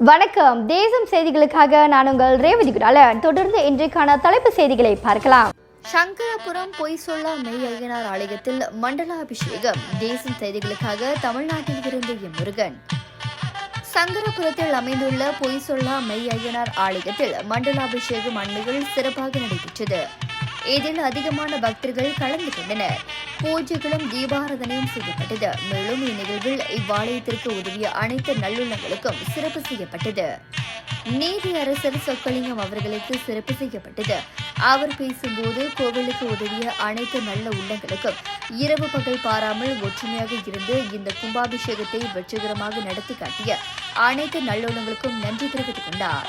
வணக்கம். தேசம் செய்திகளுக்காக நான் உங்கள் ரேவதி குடாலன். தொடர்ந்து இன்றைக்கான தலைப்பு செய்திகளை பார்க்கலாம். சங்கரபுரம் பொய் சொல்லா மெய் ஐயனார் ஆலயத்தில் மண்டலாபிஷேகம். தேசம் செய்திகளுக்காக தமிழ்நாட்டில் இருந்து எம் முருகன். சங்கரபுரத்தில் அமைந்துள்ள பொய் சொல்லா மெய் ஐயனார் ஆலயத்தில் மண்டலாபிஷேகம் அண்மையில் சிறப்பாக நடைபெற்றது. இதில் அதிகமான பக்தர்கள் கலந்து கொண்டனர். பூஜைகளும் தீபாராதனையும் செய்யப்பட்டது. மேலும் இந்நிகழ்வில் இவ்வாலயத்திற்கு உதவிய அனைத்து நல்லுள்ளங்களுக்கும் சிறப்பு செய்யப்பட்டது. நீதி அரசர் சொக்கலிங்கம் அவர்களுக்கு சிறப்பு செய்யப்பட்டது. அவர் பேசும்போது கோவிலுக்கு உதவிய அனைத்து நல்ல உள்ளங்களுக்கும் இரவு பகல் பாராமல் ஒற்றுமையாக இருந்து இந்த கும்பாபிஷேகத்தை வெற்றிகரமாக நடத்தி காட்டிய அனைத்து நல்லுள்ளங்களுக்கும் நன்றி தெரிவித்துக் கொண்டார்.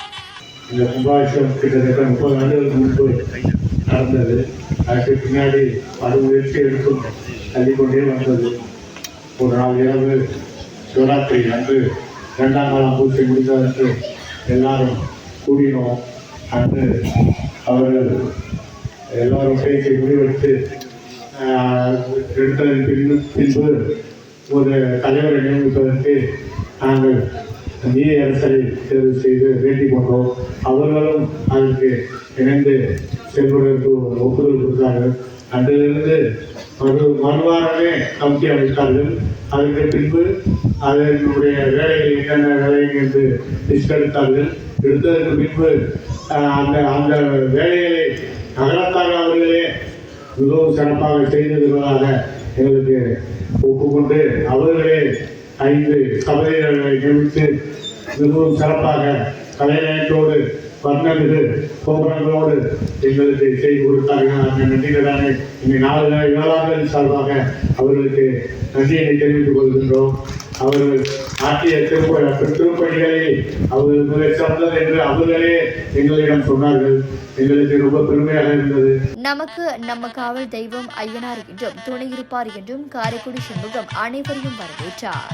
இந்த கும்பாபிஷேகம் கிட்டத்தட்ட முப்பது ஆண்டுகளுக்கு முன்பு நடந்தது. அதுக்கு பின்னாடி அது முயற்சி எடுத்தும் தள்ளிக்கொண்டே வந்தது. ஒரு நாள் இரவு சிவராத்திரி அன்று இரண்டாம் காலம் பூஜை முடிந்ததற்கு எல்லாரும் கூடினோம். அன்று அவர்கள் எல்லாரும் பேசி முடிவெடுத்து எடுத்ததன் பின்பு பின்பு ஒரு தலைவரை நியமிப்பதற்கு நாங்கள் ஜி அரசரை தேர்வு செய்து வேண்டிக் கொண்டோம் அவர்களும் அதற்கு இணைந்து செல்வதற்கு ஒரு ஒப்புதல் கொடுத்தார்கள். அன்றிலிருந்து மறு மறுவாரமே கமிட்டி அமைத்தார்கள். அதற்கு பின்பு அதனுடைய வேலைகள் என்னென்ன வேலைகள் என்று லிஸ்ட் எடுத்தார்கள். எடுத்ததற்கு பின்பு அந்த அந்த வேலைகளை நகரத்தார் அவர்களே மிகவும் சிறப்பாக செய்திருப்பதாக எங்களுக்கு ஒப்புக்கொண்டு அவர்களே ஐந்து சபைகளை நியமித்து மிகவும் சிறப்பாக கலைநயத்தோடு வர்ணமிகு கோபுரங்களோடு எங்களுக்கு செய்து கொடுத்தாங்க அந்த நன்றிகளான இங்கே நாலு விழாக்கள் சார்பாக அவர்களுக்கு நன்றியை தெரிவித்துக் கொள்கின்றோம். அவர்கள் ஆற்றிய திருப்ப திருப்பணிகளில் அவர்கள் மிக சிறந்தது என்று அவர்களே எங்களிடம் சொன்னார்கள். எங்களுக்கு ரொம்ப பெருமையாக இருந்தது. நமக்கு நம்ம காவல் தெய்வம் ஐயனார் என்றும் துணை இருப்பார் என்றும் காரைக்குடி சண்முகம் அனைவரையும் வரவேற்றார்.